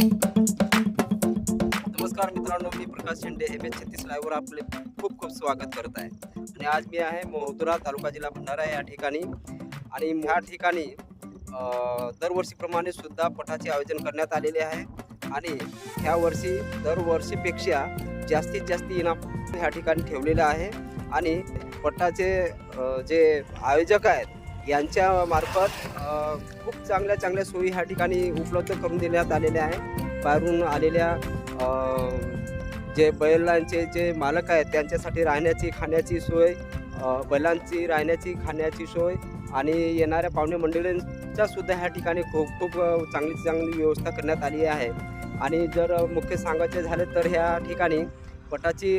नमस्कार मित्रांनो मी प्रकाश शेंडे M H छत्तीस लाईव्हवर आपले खूप खूप स्वागत करत आहे. आणि आज मी आहे मोहदुरा तालुका जिल्हा भंडारा या ठिकाणी. आणि ह्या ठिकाणी दरवर्षीप्रमाणे सुद्धा पटाचे आयोजन करण्यात आलेले आहे. आणि ह्या वर्षी दरवर्षीपेक्षा जास्तीत जास्त इनाम ह्या ठिकाणी ठेवलेलं आहे. आणि पटाचे जे आयोजक आहेत यांच्या मार्फत खूप चांगल्या चांगल्या सोयी ह्या ठिकाणी उपलब्ध करून देण्यात आलेल्या आहे बाहेरून आलेल्या जे बैलांचे जे मालक आहेत त्यांच्यासाठी राहण्याची खाण्याची सोय बैलांची राहण्याची खाण्याची सोय आणि येणाऱ्या पाहुणे मंडळींच्या सुद्धा ह्या ठिकाणी खूप खूप चांगली चांगली व्यवस्था करण्यात आली आहे. आणि जर मुख्य सांगायचे झाले तर ह्या ठिकाणी पटाची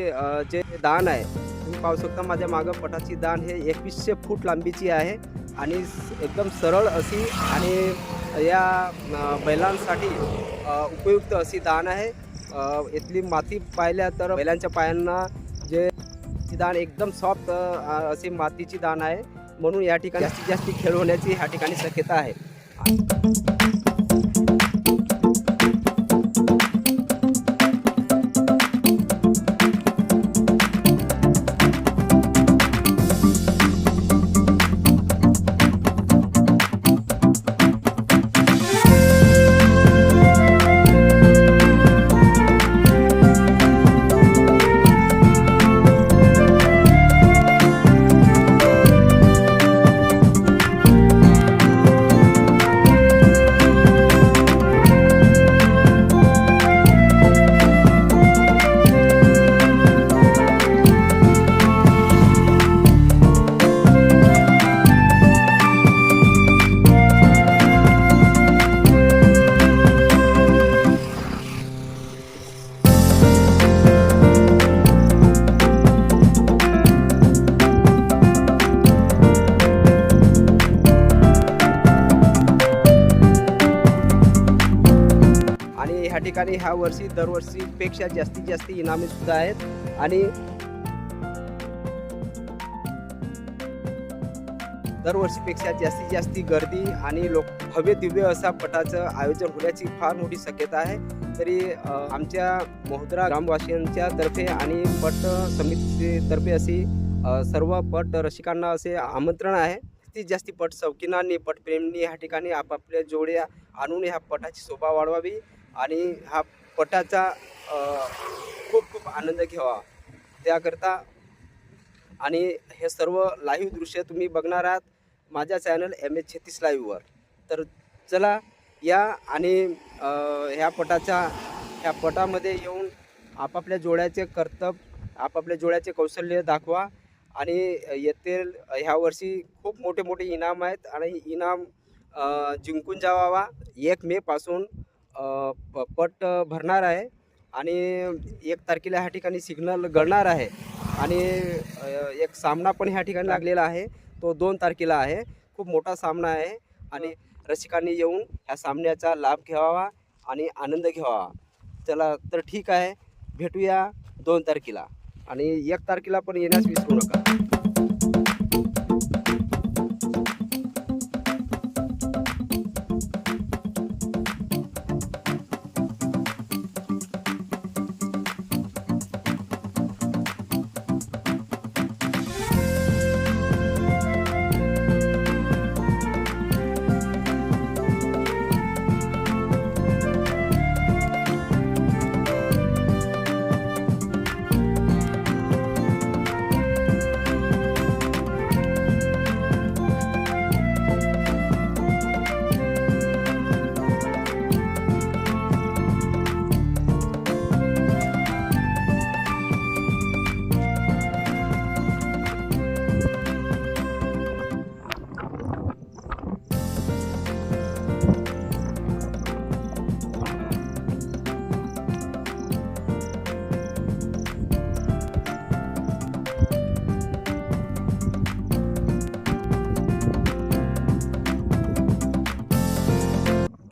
जे दान आहे तुम्ही पाहू शकता माझ्या मागं पटाची दान हे एकवीसशे फूट लांबीची आहे. आणि एकदम सरळ अशी आणि या बैलांसाठी उपयुक्त अशी दान आहे. इथली माती पाहिल्या तर बैलांच्या पायांना जे दान एकदम सॉफ्ट अशी मातीची दान आहे. म्हणून या ठिकाणी जास्तीत जास्त खेळ होण्याची ह्या ठिकाणी शक्यता आहे. ठिकाणी ह्या वर्षी दरवर्षीपेक्षा जास्तीत जास्त इनामे सुद्धा आहेत. आणि दरवर्षीपेक्षा जास्तीत जास्त गर्दी आणि लोक भव्य दिव्य असा पटाचं आयोजन होण्याची फार मोठी शक्यता आहे. तरी आमच्या मोहद्रा ग्रामवासियांच्या तर्फे आणि पट समितीतर्फे अशी सर्व पट रसिकांना असे आमंत्रण आहे. जास्तीत जास्त पट शौकीनांनी पटप्रेमींनी ह्या ठिकाणी आपापल्या जोड्या आणून ह्या पटाची शोभा वाढवावी. आणि हा पटाचा खूप खूप आनंद घ्यावा. त्याकरता आणि हे सर्व लाईव्ह दृश्य तुम्ही बघणार आहात माझ्या चॅनल एम एच छत्तीस लाईव्हवर तर चला या आणि ह्या पटाच्या ह्या पटामध्ये येऊन आपापल्या जोड्याचे कर्तव्य आपापल्या जोड्याचे कौशल्य दाखवा आणि येथील ह्या वर्षी खूप मोठे मोठे इनाम आहेत आणि इनाम जिंकून जावावा एक मेपासून पट भरणार आहे आणि एक तारखेला ह्या ठिकाणी सिग्नल गळणार आहे. आणि एक सामना पण ह्या ठिकाणी लागलेला आहे. तो दोन तारखेला आहे. खूप मोठा सामना आहे आणि रसिकांनी येऊन ह्या सामन्याचा लाभ घ्यावा आणि आनंद घ्यावा. चला तर ठीक आहे. भेटूया दोन तारखेला आणि एक तारखेला पण येण्यास विसरू नका.